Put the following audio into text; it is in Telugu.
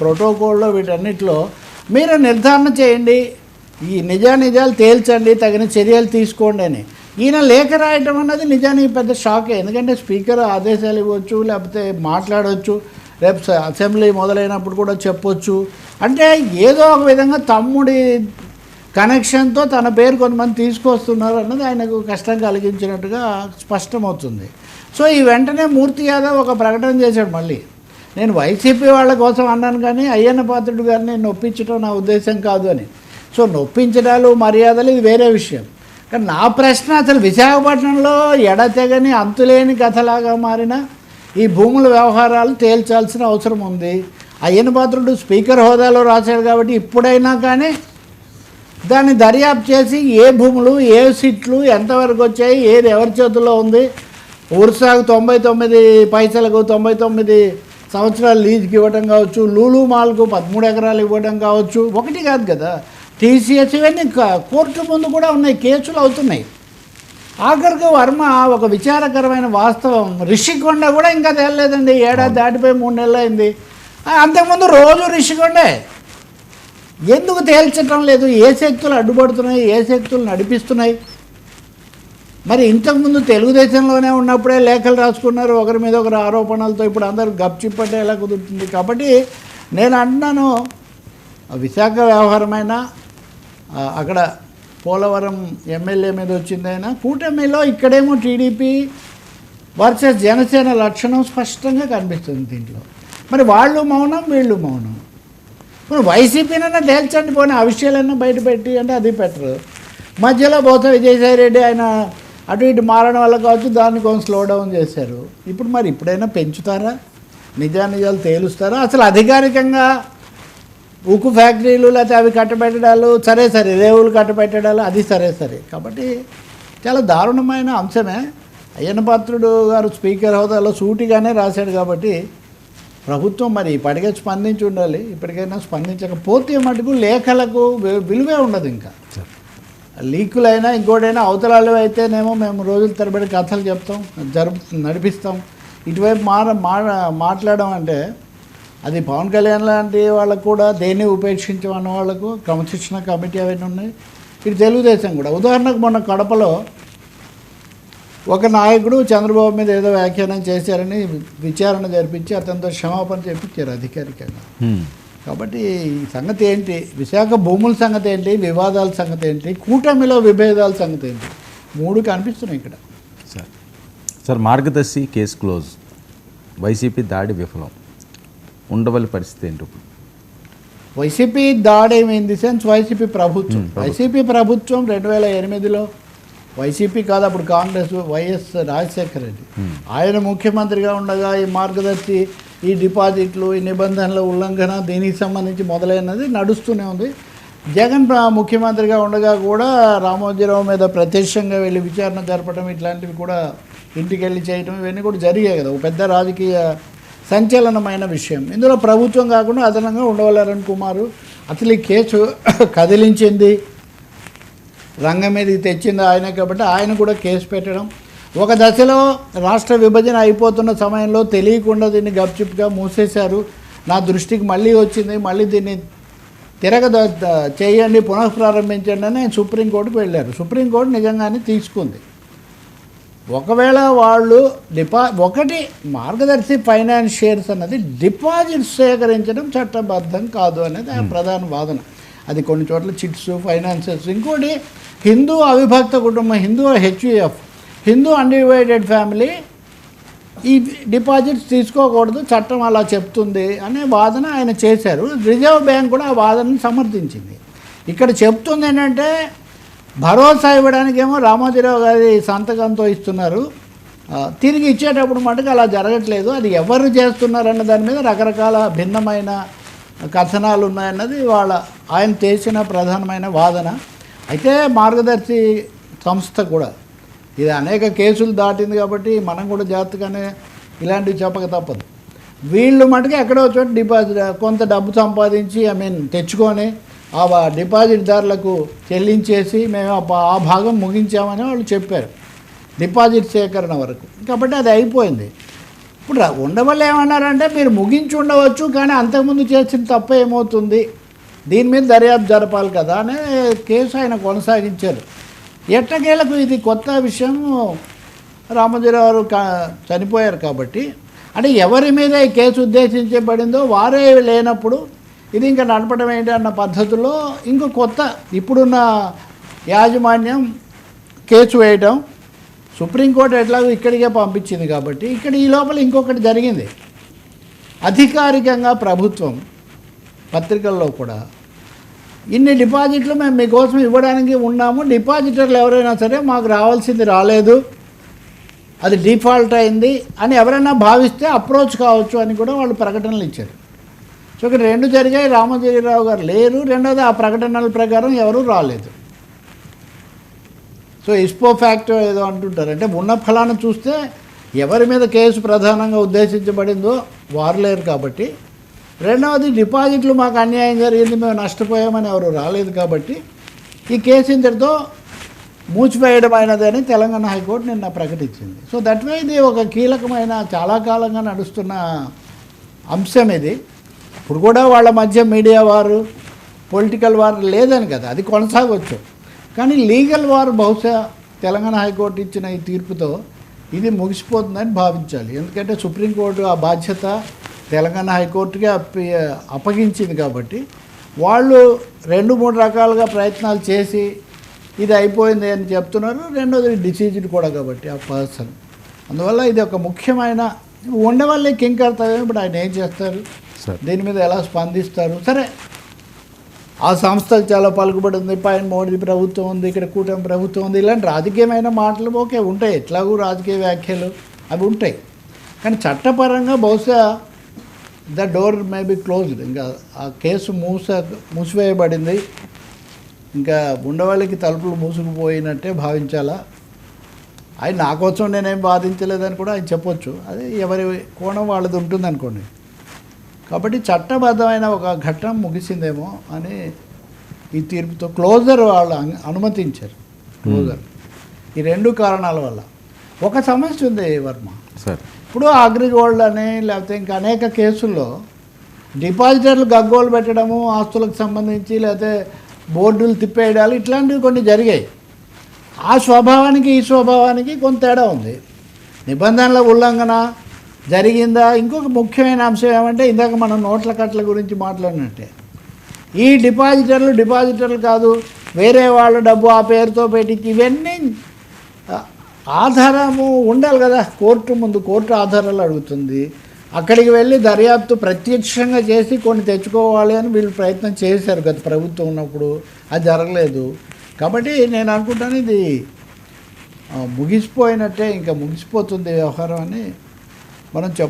ప్రోటోకాల్లో వీటన్నిటిలో మీరు నిర్ధారణ చేయండి. ఈ నిజానిజాలు తేల్చండి తగిన చర్యలు తీసుకోండి అని. ఈయన లేఖ రాయటం అన్నది నిజానికి పెద్ద షాకే. ఎందుకంటే స్పీకర్ ఆదేశాలు ఇవ్వచ్చు లేకపోతే మాట్లాడవచ్చు రేపు అసెంబ్లీ మొదలైనప్పుడు కూడా చెప్పొచ్చు. అంటే ఏదో ఒక విధంగా తమ్ముడి కనెక్షన్తో తన పేరు కొంతమంది తీసుకొస్తున్నారు అన్నది ఆయనకు కష్టం కలిగించినట్టుగా స్పష్టమవుతుంది. సో ఈ వెంటనే మూర్తి యాదవ్ ఒక ప్రకటన చేశాడు మళ్ళీ. నేను వైసీపీ వాళ్ళ కోసం అన్నాను కానీ అయ్యన్న పాత్రుడు గారిని నొప్పించడం నా ఉద్దేశం కాదు అని. సో నొప్పించడాలు మర్యాదలు ఇది వేరే విషయం. కానీ నా ప్రశ్న అసలు విశాఖపట్నంలో ఎడతెగని అంతులేని కథలాగా మారిన ఈ భూముల వ్యవహారాలు తేల్చాల్సిన అవసరం ఉంది. అయ్యన్న పాత్రుడు స్పీకర్ హోదాలో రాశాడు కాబట్టి ఇప్పుడైనా కానీ దాన్ని దర్యాప్తు చేసి ఏ భూములు ఏ సీట్లు ఎంతవరకు వచ్చాయి ఏది ఎవరి చేతుల్లో ఉంది ఊర్సాకు తొంభై తొమ్మిది పైసలకు తొంభై తొమ్మిది సంవత్సరాలు లీజుకి ఇవ్వడం కావచ్చు లూలు మాల్కు పదమూడు ఎకరాలు ఇవ్వడం కావచ్చు ఒకటి కాదు కదా. టీసీఎస్ ఇవన్నీ కోర్టు ముందు కూడా ఉన్నాయి కేసులు అవుతున్నాయి. ఆఖరికి వర్మ ఒక విచారకరమైన వాస్తవం. రిషికొండ కూడా ఇంకా తేలలేదండి ఏడాది దాటిపోయి మూడు నెలలు అయింది అంతకుముందు రోజు రిషికొండే. ఎందుకు తేల్చటం లేదు? ఏ శక్తులు అడ్డుపడుతున్నాయి? ఏ శక్తులు నడిపిస్తున్నాయి? మరి ఇంతకుముందు తెలుగుదేశంలోనే ఉన్నప్పుడే లేఖలు రాసుకున్నారు ఒకరి మీద ఒకరు ఆరోపణలతో ఇప్పుడు అందరూ గప్చిప్పట్టే ఎలా కుదురుతుంది? కాబట్టి నేను అంటున్నాను విశాఖ వ్యవహారమైన అక్కడ పోలవరం ఎమ్మెల్యే మీద వచ్చిందైనా కూటమిలో ఇక్కడేమో టీడీపీ వర్సెస్ జనసేన లక్షణం స్పష్టంగా కనిపిస్తుంది దీంట్లో. మరి వాళ్ళు మౌనం వీళ్ళు మౌనం. ఇప్పుడు వైసీపీనైనా తేల్చండి పోనీ ఆ విషయాలన్నా బయట పెట్టి అంటే అది పెట్టరు మధ్యలో బోత విజయసాయి రెడ్డి ఆయన అటు ఇటు మారడం వల్ల కావచ్చు దాన్ని కొంచెం స్లో డౌన్ చేశారు. ఇప్పుడు మరి ఇప్పుడైనా పెంచుతారా? నిజానిజాలు తేలుస్తారా? అసలు అధికారికంగా ఉక్కు ఫ్యాక్టరీలు లేకపోతే అవి కట్టబెట్టడాలు సరే సరే రేవులు కట్టబెట్టడాలు అది సరే సరే. కాబట్టి చాలా దారుణమైన అంశమే. అయ్యనపాత్రుడు గారు స్పీకర్ హోదాలో సూటిగానే రాశాడు కాబట్టి ప్రభుత్వం మరి ఇప్పటికే స్పందించి ఉండాలి. ఇప్పటికైనా స్పందించకపోతే మటుకు లేఖలకు వి- విలువే ఉండదు ఇంకా. లీకులైనా ఇంకోటైనా అవతలాలు అయితేనేమో మేము రోజుల తరబడి కథలు చెప్తాం జరుపు నడిపిస్తాం. ఇటువైపు మార మా మాట్లాడడం అంటే అది పవన్ కళ్యాణ్ లాంటి వాళ్ళకు కూడా దేన్ని ఉపేక్షించమన్న వాళ్ళకు క్రమశిక్షణ కమిటీ అవన్నీ ఉన్నాయి. ఇటు తెలుగుదేశం కూడా. ఉదాహరణకు మొన్న కడపలో ఒక నాయకుడు చంద్రబాబు మీద ఏదో వ్యాఖ్యానం చేశారని విచారణ జరిపించి అతనితో క్షమాపణ చెప్పించారు అధికారికంగా. కాబట్టి ఈ సంగతి ఏంటి? విశాఖ భూముల సంగతి ఏంటి? వివాదాల సంగతి ఏంటి? కూటమిలో విభేదాల సంగతి ఏంటి? మూడు కనిపిస్తున్నాయి ఇక్కడ. Sir sir Margadarsi case close. YCP దాడి విఫలం. ఉండవల్లి పరిస్థితి ఏంటి ఇప్పుడు? వైసీపీ దాడి ఇన్ ది సెన్స్ వైసీపీ ప్రభుత్వం. Hmm, ప్రభుత్వం. వైసీపీ ప్రభుత్వం రెండు వేల ఎనిమిదిలో వైసీపీ కాదు అప్పుడు కాంగ్రెస్ వైఎస్ రాజశేఖర రెడ్డి. Hmm. ఆయన ముఖ్యమంత్రిగా ఉండగా ఈ మార్గదర్శి ఈ డిపాజిట్లు ఈ నిబంధనల ఉల్లంఘన దీనికి సంబంధించి మొదలైనది నడుస్తూనే ఉంది. జగన్ ముఖ్యమంత్రిగా ఉండగా కూడా రామోజీరావు మీద ప్రత్యక్షంగా వెళ్ళి విచారణ జరపడం ఇట్లాంటివి కూడా ఇంటికి వెళ్ళి చేయటం ఇవన్నీ కూడా జరిగాయి కదా. ఒక పెద్ద రాజకీయ సంచలనమైన విషయం. ఇందులో ప్రభుత్వం కాకుండా అదనంగా ఉండవల్లారన్ కుమారు అసలు ఈ కేసు కదిలించింది రంగం మీదకి తెచ్చింది ఆయన కాబట్టి ఆయన కూడా కేసు పెట్టడం ఒక దశలో రాష్ట్ర విభజన అయిపోతున్న సమయంలో తెలియకుండా దీన్ని గప్చిప్గా మూసేశారు. నా దృష్టికి మళ్ళీ వచ్చింది. మళ్ళీ దీన్ని తిరగ చేయండి పునఃప్రారంభించండి అని సుప్రీంకోర్టుకు వెళ్ళారు. సుప్రీంకోర్టు నిజంగానే తీసుకుంది. ఒకవేళ వాళ్ళు డిపా ఒకటి మార్గదర్శి ఫైనాన్స్ షేర్స్ అన్నది డిపాజిట్ సేకరించడం చట్టబద్ధం కాదు అనేది ఆ ప్రధాన వాదన. అది కొన్ని చోట్ల చిట్స్ ఫైనాన్సెస్ ఇంకోటి హిందూ అవిభక్త కుటుంబం Hindu HUF Hindu undivided family ఈ డిపాజిట్స్ తీసుకోకూడదు చట్టం అలా చెప్తుంది అనే వాదన ఆయన చేశారు. రిజర్వ్ బ్యాంక్ కూడా ఆ వాదనను సమర్థించింది. ఇక్కడ చెప్తుంది ఏంటంటే భరోసా ఇవ్వడానికేమో రామోజీరావు గారి సంతకంతో ఇస్తున్నారు. తిరిగి ఇచ్చేటప్పుడు మటుకు అలా జరగట్లేదు. అది ఎవరు చేస్తున్నారన్న దాని మీద రకరకాల భిన్నమైన కథనాలు ఉన్నాయన్నది వాళ్ళ ఆయన చేసిన ప్రధానమైన వాదన. అయితే మార్గదర్శి సంస్థ కూడా ఇది అనేక కేసులు దాటింది కాబట్టి మనం కూడా జాగ్రత్తగానే ఇలాంటివి చెప్పక తప్పదు. వీళ్ళు మటుకు ఎక్కడో చోట డిపాజిట్ కొంత డబ్బు సంపాదించి ఐ మీన్ తెచ్చుకొని ఆ డిపాజిట్దారులకు చెల్లించేసి మేము ఆ భాగం ముగించామని వాళ్ళు చెప్పారు. డిపాజిట్ సేకరణ వరకు. కాబట్టి అది అయిపోయింది. ఇప్పుడు ఉండవల్ల ఏమన్నారంటే మీరు ముగించి ఉండవచ్చు కానీ అంతకుముందు చేసిన తప్పు ఏమవుతుంది దీని మీద దర్యాప్తు జరపాలి కదా అనే కేసు ఆయన కొనసాగించారు. ఎట్టకేలకు ఇది కొత్త విషయం రామోజీరావు కా- చనిపోయారు కాబట్టి. అంటే ఎవరి మీద ఈ కేసు ఉద్దేశించబడిందో వారే లేనప్పుడు ఇది ఇంకా నడపడం ఏంటి అన్న పద్ధతిలో ఇంకో కొత్త ఇప్పుడున్న యాజమాన్యం కేసు వేయటం సుప్రీంకోర్టు ఎట్లాగో ఇక్కడికే పంపించింది కాబట్టి ఇక్కడ ఈ లోపల ఇంకొకటి జరిగింది. అధికారికంగా ప్రభుత్వం పత్రికల్లో కూడా ఇన్ని డిపాజిట్లు మేము మీకోసం ఇవ్వడానికి ఉన్నాము. డిపాజిటర్లు ఎవరైనా సరే మాకు రావాల్సింది రాలేదు. అది డిఫాల్ట్ అయింది అని ఎవరైనా భావిస్తే అప్రోచ్ కావచ్చు అని కూడా వాళ్ళు ప్రకటనలు ఇచ్చారు. సో ఇక్కడ రెండు జరిగాయి. రామజీరావు గారు లేరు. రెండోది ఆ ప్రకటనల ప్రకారం ఎవరూ రాలేదు. సో ఇస్పో ఫ్యాక్ట్ ఏదో అంటుంటారు. అంటే ఉన్న ఫలాన్ని చూస్తే ఎవరి మీద కేసు ప్రధానంగా ఉద్దేశించబడిందో వారు లేరు కాబట్టి రెండవది డిపాజిట్లు మాకు అన్యాయం జరిగింది మేము నష్టపోయామని ఎవరు రాలేదు కాబట్టి ఈ కేసు ఇంతటితో అయినదని తెలంగాణ హైకోర్టు నిన్న ప్రకటించింది. సో దట్ వే ఇది ఒక కీలకమైన చాలా కాలంగా నడుస్తున్న అంశం ఇది. ఇప్పుడు కూడా వాళ్ళ మధ్య మీడియా వారు పొలిటికల్ వారు లేదని కదా అది కొనసాగవచ్చు కానీ లీగల్ వారు బహుశా తెలంగాణ హైకోర్టు ఇచ్చిన ఈ తీర్పుతో ఇది ముగిసిపోతుందని భావించాలి. ఎందుకంటే సుప్రీంకోర్టు ఆ బాధ్యత తెలంగాణ హైకోర్టుకి అప్పి అప్పగించింది కాబట్టి వాళ్ళు రెండు మూడు రకాలుగా ప్రయత్నాలు చేసి ఇది అయిపోయింది అని చెప్తున్నారు. రెండోది డిసీజ్డ్ కూడా కాబట్టి ఆ పర్సన్. అందువల్ల ఇది ఒక ముఖ్యమైన ఉండవల్లి కింగ్ కర్తవ్యం. ఇప్పుడు ఆయన ఏం చేస్తారు? సార్. దీని మీద ఎలా స్పందిస్తారు? సరే. ఆ సంస్థలు చాలా పలుకుబడి ఉంది. పైన మోడీ ప్రభుత్వం ఉంది. ఇక్కడ కూటమి ప్రభుత్వం ఉంది. ఇలాంటి రాజకీయమైన మాటలు ఓకే ఉంటాయి. ఎట్లాగూ రాజకీయ వ్యాఖ్యలు అవి ఉంటాయి. కానీ చట్టపరంగా బహుశా the door may be closed ఇంకా ఆ కేసు మూస మూసివేయబడింది. ఇంకా ఉండవాళ్ళకి తలుపులు మూసుకుపోయినట్టే భావించాలా? ఆయన నా కోసం నేనేం బాధించలేదని కూడా ఆయన చెప్పొచ్చు. అది ఎవరి కోణం వాళ్ళది ఉంటుంది అనుకోండి కాబట్టి చట్టబద్ధమైన ఒక ఘట్టం ముగిసిందేమో అని ఈ తీర్పుతో క్లోజర్ వాళ్ళు అను- అనుమతించారు. క్లోజర్. ఈ రెండు కారణాల వల్ల. ఒక సమస్య ఉంది వర్మ. సార్. ఇప్పుడు అగ్రిగోల్డ్ అని లేకపోతే ఇంకా అనేక కేసుల్లో డిపాజిటర్లు గగ్గోలు పెట్టడము ఆస్తులకు సంబంధించి లేకపోతే బోర్డులు తిప్పేయడాలు ఇట్లాంటివి కొన్ని జరిగాయి. ఆ స్వభావానికి ఈ స్వభావానికి కొంత తేడా ఉంది. నిబంధనల ఉల్లంఘన జరిగిందా? ఇంకొక ముఖ్యమైన అంశం ఏమంటే ఇందాక మనం నోట్ల కట్ల గురించి మాట్లాడినట్టే. ఈ డిపాజిటర్లు డిపాజిటర్లు కాదు వేరే వాళ్ళ డబ్బు ఆ పేరుతో పెట్టించి ఇవన్నీ ఆధారము ఉండాలి కదా. కోర్టు ముందు కోర్టు ఆధారాలు అడుగుతుంది. అక్కడికి వెళ్ళి దర్యాప్తు ప్రత్యక్షంగా చేసి కొన్ని తెచ్చుకోవాలి అని వీళ్ళు ప్రయత్నం చేశారు గత ప్రభుత్వం ఉన్నప్పుడు. అది జరగలేదు. కాబట్టి నేను అనుకుంటాను ఇది ముగిసిపోయినట్టే ఇంకా ముగిసిపోతుంది వ్యవహారం అని మనం చెప్ప